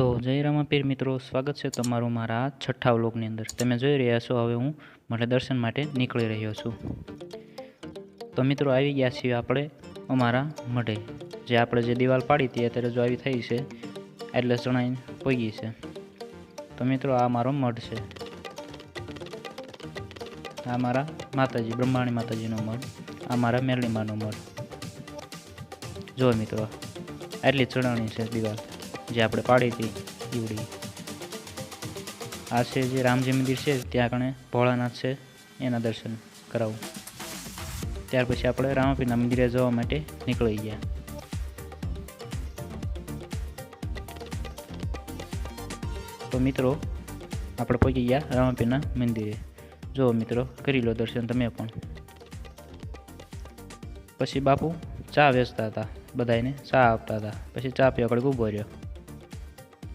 જય રામાપીર મિત્રો, સ્વાગત છે તમારું મારા છઠ્ઠા વ્લોગની અંદર. તમે જોઈ રહ્યા છો, હવે હું મને દર્શન માટે નીકળી રહ્યો છું. તો મિત્રો, આવી ગયા છીએ આપણે અમારા મઢે, જે આપણે જે દિવાલ પાડી હતી, અત્યારે જો આવી થઈ છે એટલે જણાઈને પોગી છે. તો મિત્રો, આ મારો મઢ છે. આ મારા માતાજી, બ્રહ્માણી માતાજીનો મઢ, આ મારા મેરણીમાનો મઢ. જો મિત્રો, આટલી ચણાણી છે દિવાલ. જે આપણે પાડી હતી ઈવડી આ છે જે રામજી મંદિર છે, ત્યાં કણે ભોળાનાથ છે, એના દર્શન કરાવું. ત્યાર પછી આપણે રામાપીના મંદિરે જવા માટે નીકળી ગયા. તો મિત્રો, આપણે પહોંચી ગયા રામાપીના મંદિરે. જો મિત્રો, કરી લો દર્શન તમે પણ. પછી બાપુ ચા વેચતા હતા બધાને ચા આપતા હતા. પછી ચા પીવા આગળ ઊભો રહ્યો.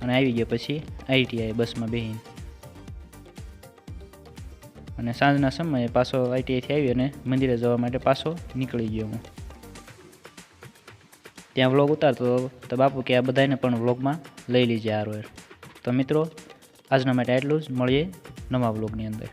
અને આવી ગયો પછી આઈટીઆઈ બસમાં બેહીને. અને સાંજના સમયે પાછો આઈટીઆઈથી આવી અને મંદિરે જવા માટે પાછો નીકળી ગયો હું. ત્યાં વ્લોગ ઉતારતો તો બાપુ કે આ બધાને પણ વ્લોગમાં લઈ લીજે આરો રોયર તો મિત્રો, આજના માટે આટલું જ. મળીએ નવા વ્લોગની અંદર.